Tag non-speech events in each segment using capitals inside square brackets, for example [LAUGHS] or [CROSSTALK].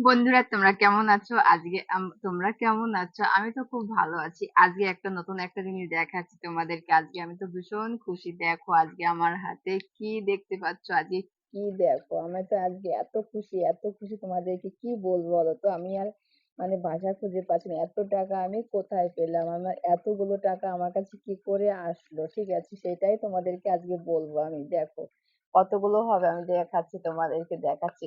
বন্ধুরা, তোমরা কেমন আছো? আজকে তোমরা কেমন আছো? আমি তো খুব ভালো আছি। আজকে একটা নতুন একটা জিনিস দেখাচ্ছি তোমাদেরকে। আজকে আমি তো ভীষণ খুশি। দেখো, আজকে আমার হাতে কি দেখতে পাচ্ছ? আজকে কি দেখো? আমি তো আজকে এত খুশি এত খুশি তোমাদেরকে। কি বলব বলো তো? আমি আর মানে ভাষা খুঁজে পাচ্ছি না। এত টাকা আমি কোথায় পেলাম? আমার এতগুলো টাকা আমার কাছে কি করে আসলো? ঠিক আছে, সেটাই তোমাদেরকে আজকে বলব আমি। দেখো, কতগুলো হবে আমি দেখাচ্ছি, তোমাদেরকে দেখাচ্ছি।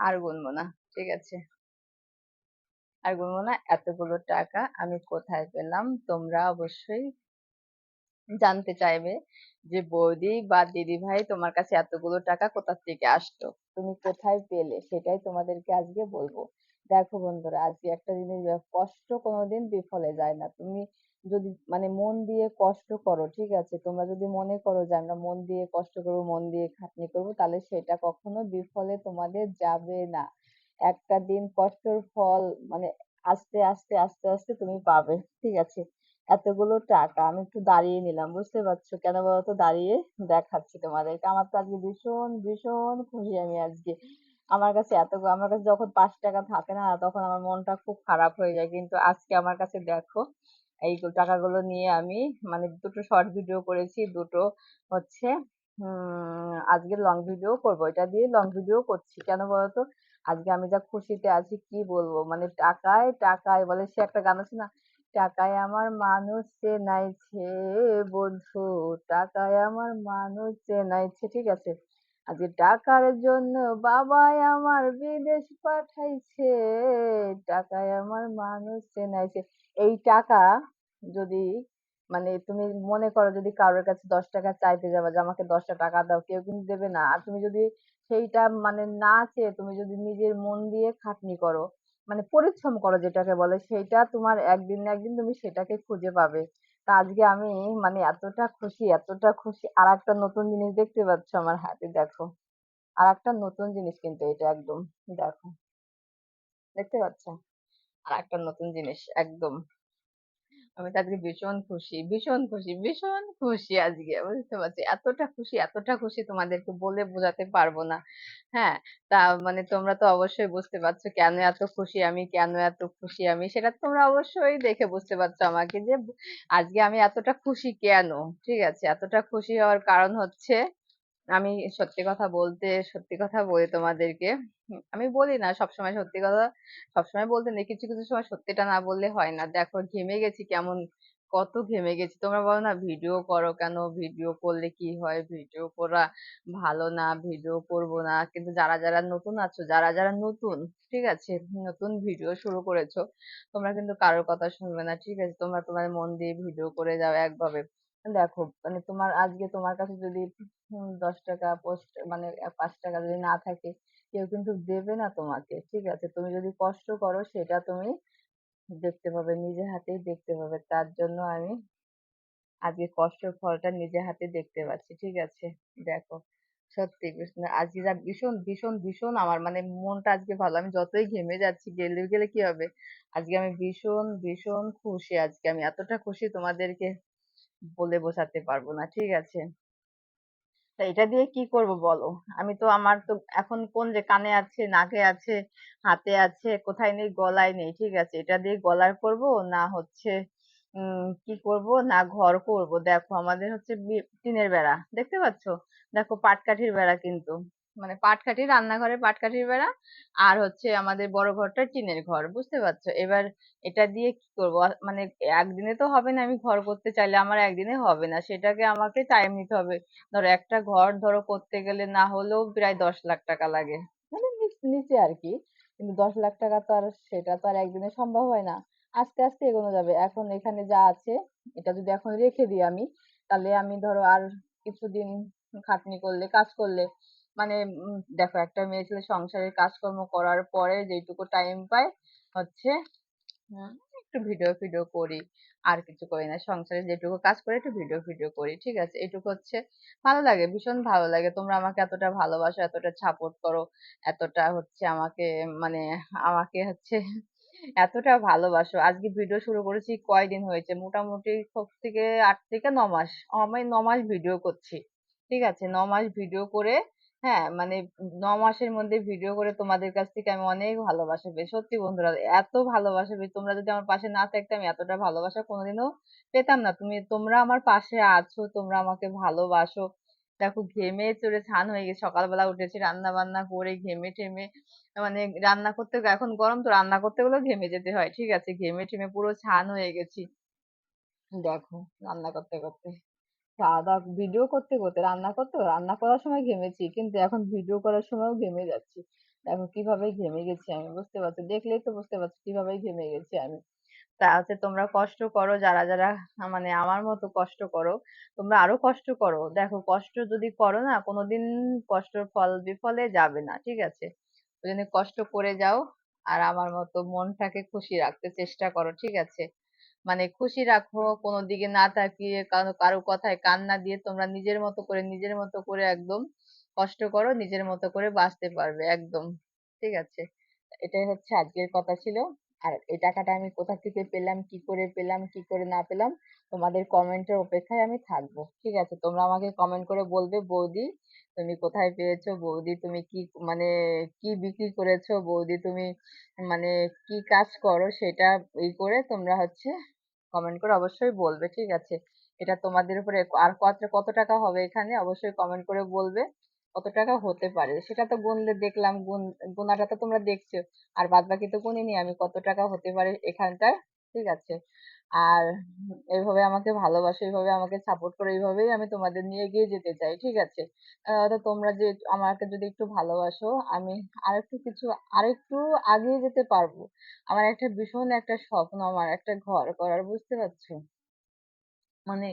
আর গুনবো না, ঠিক আছে? আর গুনবো না, এতগুলো টাকা আমি কোথায় পেলাম? তোমরা অবশ্যই জানতে চাইবে যে বৌদি বা দিদি ভাই তোমার কাছে এতগুলো টাকা কোথা থেকে আসতো তুমি কোথায় পেলে? সেটাই তোমাদেরকে আজকে বলব। দেখো বন্ধুরা, আজকে একটা জিনিস কষ্ট কোনোদিন বিফলে যায় না। তুমি যদি মানে মন দিয়ে কষ্ট করো, ঠিক আছে? তোমরা যদি মনে করো যে আমরা মন দিয়ে কষ্ট করব, মন দিয়ে খাটনি করব, তাহলে সেটা কখনো বিফলে তোমাদের যাবে না। একটা দিন কষ্টের ফল মানে আস্তে আস্তে আস্তে আস্তে তুমি পাবে, ঠিক আছে? এতগুলো টাকা, আমি একটু দাঁড়িয়ে নিলাম, বুঝতে পারছ? কেন বলতো দাঁড়িয়ে দেখাচ্ছি তোমাদেরকে। আমার তো আজকে ভীষণ ভীষণ খুশি আমি আজকে। আমার কাছে এত, আমার কাছে যখন পাঁচ টাকা থাকে না, তখন আমার মনটা খুব খারাপ হয়ে যায়। কিন্তু আজকে আমার কাছে দেখো এই টাকাগুলো নিয়ে আমি মানে দুটো শর্ট ভিডিও করেছি, দুটো হচ্ছে আজকে লং ভিডিও করব। এটা দিয়ে লং ভিডিও করছি। কেন বলতো? আজকে আমি যা খুশিতে আছি, কি বলব? মানে টাকায় টাকায় বলে সে একটা গান আছে না? টাকায় আমার মানুষ চেনাইছে বন্ধু, টাকায় আমার মানুষ চেনাইছে, ঠিক আছে? আজকে টাকার জন্য বাবাই আমার বিদেশ পাঠাইছে, টাকায় আমার মানুষ চেনাইছে। এই টাকা যদি মানে তুমি মনে করো যদি কারোর কাছে দশ টাকা চাইতে যাবে যে আমাকে দশটা টাকা দাও, কেউ কিন্তু দেবে না। আর তুমি যদি সেইটা মানে না চেয়ে তুমি যদি নিজের মন দিয়ে খাটনি করো মানে পরিশ্রম করো যেটাকে বলে, সেইটা তোমার একদিন না একদিন তুমি সেটাকে খুঁজে পাবে। তা আজকে আমি মানে এতটা খুশি এতটা খুশি। আর একটা নতুন জিনিস দেখতে পাচ্ছ আমার হাতে, দেখো। আর একটা নতুন জিনিস কিন্তু এটা একদম, দেখো। দেখতে পাচ্ছ? আর একটা নতুন জিনিস, একদম। আমি তো আজকে ভীষণ খুশি ভীষণ খুশি ভীষণ খুশি আজকে, বুঝতে পারছি। এতটা খুশি এতটা খুশি তোমাদেরকে বলে বোঝাতে পারব না। হ্যাঁ তা মানে তোমরা তো অবশ্যই বুঝতে পারছ কেন এত খুশি আমি, কেন এত খুশি আমি, সেটা তোমরা অবশ্যই দেখে বুঝতে পারছ আমাকে যে আজকে আমি এতটা খুশি কেন, ঠিক আছে? এতটা খুশি হওয়ার কারণ হচ্ছে আমি সত্যি কথা বলতে, সত্যি কথা বলি তোমাদেরকে। আমি বলি না, সবসময় সত্যি কথা, সবসময় বলতে নেই, কিছু কিছু সময় সত্যিটা না বললে হয় না। দেখো, ঘেমে গেছি কেমন, কত ঘেমে গেছি। তোমরা বলো না, ভিডিও করো কেন? ভিডিও করলে কি হয়? ভিডিও করা ভালো না, ভিডিও করব না। কিন্তু যারা যারা নতুন আছো, যারা যারা নতুন, ঠিক আছে? নতুন ভিডিও শুরু করেছ, তোমরা কিন্তু কারোর কথা শুনবে না, ঠিক আছে? তোমরা তোমার মন দিয়ে ভিডিও করে যাও একভাবে। দেখো মানে তোমার, আজকে তোমার কাছে যদি দশ টাকা পোস্ট মানে পাঁচ টাকা যদি না থাকে, কেউ কিন্তু দেবে না তোমাকে, ঠিক আছে? তুমি যদি কষ্ট করো, সেটা তুমি দেখতে পাবে, নিজে হাতেই দেখতে পাবে। তার জন্য আমি আজকে কষ্টের ফলটা নিজে হাতে দেখতে পাচ্ছি, ঠিক আছে? দেখো, সত্যি আজকে যা ভীষণ ভীষণ ভীষণ আমার মানে মনটা আজকে ভালো। আমি যতই ঘেমে যাচ্ছি, গেলে গেলে কি হবে? আজকে আমি ভীষণ ভীষণ খুশি আজকে। আমি এতটা খুশি তোমাদেরকে বলে বোঝাতে পারব না, ঠিক আছে? তা এটা দিয়ে কি করব বলো? আমি তো আমার তো এখন কোন যে কানে আছে, নাকে আছে, হাতে আছে, কোথায় নেই, গলায় নেই, ঠিক আছে? এটা দিয়ে গলার করব, না হচ্ছে, উম, কি করব? না ঘর করব। দেখো আমাদের হচ্ছে টিনের বেড়া, দেখতে পাচ্ছ? দেখো পাটকাঠির বেড়া কিন্তু। মানে পাটকাঠি রান্নাঘরে পাটকাঠির বেড়া আর হচ্ছে আমাদের বড় ঘরটা টিনের ঘর, বুঝতে পারছ? এবার এটা দিয়ে কি করব? মানে একদিনে তো হবে না আমি ঘর করতে চাইলে, আমার একদিনে হবে না। সেটাকে আমাকে টাইম নিতে হবে। ধরো একটা ঘর ধরো করতে গেলে না হলেও প্রায় দশ লাখ টাকা লাগে। মানে নিচ- আর কি। কিন্তু দশ লাখ টাকা তো আর, সেটা তো আর একদিনে সম্ভব হয় না। আস্তে আস্তে এগোনো যাবে। এখন এখানে যা আছে, এটা যদি এখন রেখে দিই আমি, তাহলে আমি ধরো আর কিছুদিন খাটনি করলে, কাজ করলে মানে দেখো একটা মেয়ে ছেলে সংসারের কাজকর্ম করার পরে যেটুকু টাইম পায় হচ্ছে একটু ভিডিও ফিডিও করি। আর কিছু করি না। সংসারে যেটুকু কাজ করে, একটু ভিডিও ফিডিও করি, ঠিক আছে? এটুকু হচ্ছে ভালো লাগে, ভীষণ ভালো লাগে। তোমরা আমাকে এতটা ভালোবাসো, এতটা সাপোর্ট করো, এতটা হচ্ছে আমাকে মানে আমাকে হচ্ছে এতটা ভালোবাসো। আজকে ভিডিও শুরু করেছি, কয়দিন হয়েছে? মোটামুটি সব থেকে আট থেকে ন মাস, আমি ন মাস ভিডিও করছি, ঠিক আছে? ন মাস ভিডিও করে হ্যাঁ মানে ন মাসের মধ্যে ভিডিও করে তোমাদের কাছ থেকে আমি অনেক ভালোবাসা সত্যি বন্ধুরা, এত ভালোবাসা পেয়ে তোমরা যদি আমার পাশে না থাকতে আমি এতটা ভালোবাসা কোনোদিনও পেতাম না। তুমি, তোমরা আমার পাশে আছো, তোমরা আমাকে ভালোবাসো। দেখো, ঘেমে চড়ে ছান হয়ে গেছে। সকালবেলা উঠেছি রান্না বান্না করে ঘেমে টেমে মানে রান্না করতে এখন গরম তো, রান্না করতে গেলেও ঘেমে যেতে হয়। ঠিক আছে, ঘেমে টেমে পুরো ছান হয়ে গেছি। দেখো, রান্না করতে করতে। খাওয়া দাওয়া ভিডিও করতে করতে, রান্না করতে, রান্না করার সময় ঘেমেছি, কিন্তু এখন ভিডিও করার সময়ও ঘেমে যাচ্ছি। দেখো কীভাবে ঘেমে গেছি আমি, বুঝতে পারছ? দেখলেই তো বুঝতে পারছ কীভাবে ঘেমে গেছি আমি। তা হচ্ছে তোমরা কষ্ট করো, যারা যারা মানে আমার মতো কষ্ট করো, তোমরা আরও কষ্ট করো। দেখো কষ্ট যদি করো না, কোনোদিন কষ্টর ফল বিফলে যাবে না, ঠিক আছে? ওই জন্য কষ্ট করে যাও, আর আমার মতো মনটাকে খুশি রাখতে চেষ্টা করো, ঠিক আছে? মানে খুশি রাখো, কোনো দিকে না তাকিয়ে কারও কারও কথায় কান না দিয়ে তোমরা নিজের মতো করে, নিজের মতো করে একদম কষ্ট করো, নিজের মতো করে বাঁচতে পারবে, একদম। ঠিক আছে? এটাই হচ্ছে আজকের কথা ছিল। আর এই টাকাটা আমি কোথা থেকে পেলাম, কি করে পেলাম, কি করে না পেলাম, তোমাদের কমেন্টের অপেক্ষায় আমি থাকব। ঠিক আছে? তোমরা আমাকে কমেন্ট করে বলবে, বৌদি, তুমি কোথায় পেয়েছ? বৌদি, তুমি কি মানে কি বিক্রি করেছ? বৌদি, তুমি মানে কি কাজ করো? সেটা ই করে তোমরা হচ্ছে কমেন্ট করে অবশ্যই বলবে। ঠিক আছে? এটা তোমাদের উপরে আর কত কত টাকা হবে এখানে? অবশ্যই কমেন্ট করে বলবে। কত টাকা হতে পারে। সেটা তো গুনলে দেখলাম, গুন, গোনাটা তো তোমরা দেখছ। আর বাদ বাকি তো গুনিনি আমি, কত টাকা হতে পারে এখানটায় ঠিক আছে? আর এইভাবে আমাকে ভালোবাসো, এইভাবে আমাকে সাপোর্ট করো, এইভাবেই আমি তোমাদের নিয়ে এগিয়ে যেতে চাই, ঠিক আছে? তো তোমরা যে, আমাকে যদি একটু ভালোবাসো, আমি আরেকটু কিছু, আরেকটু আগিয়ে যেতে পারব। আমার একটা ভীষণ একটা স্বপ্ন, আমার একটা ঘর করার, বুঝতে পারছ? মানে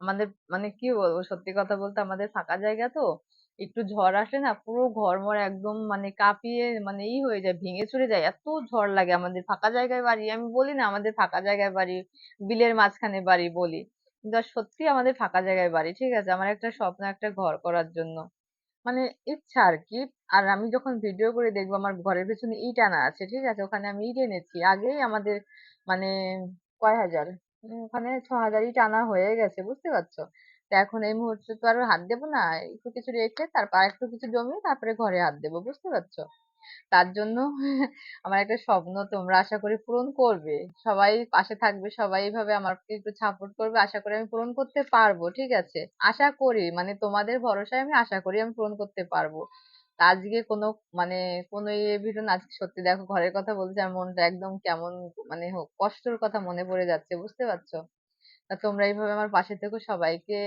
আমাদের মানে কি বলব? সত্যি কথা বলতে আমাদের ফাঁকা জায়গা তো। একটু ঝড় আসলে না পুরো ঘরমর একদম মানে কাঁপিয়ে মানে ই হয়ে যায়, ভেঙে চুরে যায়। এত ঝড় লাগে আমাদের ফাঁকা জায়গায় বাড়ি। আমি বলি না আমাদের ফাঁকা জায়গায় বাড়ি, বিলের মাঝখানে বাড়ি বলি। কিন্তু সত্যি আমাদের ফাঁকা জায়গায় বাড়ি, ঠিক আছে? আমার একটা স্বপ্ন, একটা ঘর করার জন্য। মানে ইচ্ছা আর কি। আর আমি যখন ভিডিও করে দেখব আমার ঘরের পেছনে ইট আনা আছে, ঠিক আছে? ওখানে আমি ইট এনেছি। আগেই আমাদের মানে কয় হাজার? ওখানে ছ হাজার ইট আনা হয়ে গেছে, বুঝতে পারছ? এখন এই মুহূর্তে তো আর হাত দেবো না, একটু কিছু রেখে তারপর একটু কিছু জমিয়ে তারপরে ঘরে হাত দেবো, বুঝতে পারছ? তার জন্য [LAUGHS] আমার একটা স্বপ্ন তোমরা আশা করি পূরণ করবে, সবাই পাশে থাকবে, সবাই এইভাবে আমাকে একটু সাপোর্ট করবে, আশা করি আমি পূরণ করতে পারব, ঠিক আছে? আশা করি মানে তোমাদের ভরসায় আমি আশা করি আমি পূরণ করতে পারব। আজকে কোনো মানে কোনো ইয়ে ভিডিও না, আজকে সত্যি দেখো ঘরের কথা বলতে আমার মনটা একদম কেমন মানে কষ্টের কথা মনে পড়ে যাচ্ছে, বুঝতে পারছ? তোমরা এইভাবে আমার পাশে থেকো। সবাইকে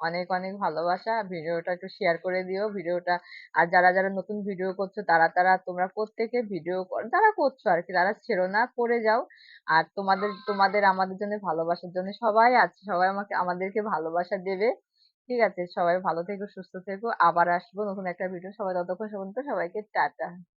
অনেক অনেক ভালোবাসা। ভিডিওটা একটু শেয়ার করে দিও। ভিডিওটা আর যারা যারা নতুন ভিডিও করছ, তারা তারা তোমরা প্রত্যেকে ভিডিও যারা করছ আর কি তারা ছেড়ো না করে যাও। আর তোমাদের তোমাদের আমাদের জন্য, ভালোবাসার জন্য সবাই আছে। সবাই আমাকে, আমাদেরকে ভালোবাসা দেবে। ঠিক আছে? সবাই ভালো থেকো, সুস্থ থেকো। আবার আসব নতুন একটা ভিডিও। সবাই ততক্ষণ পর্যন্ত সবাইকে টাটা।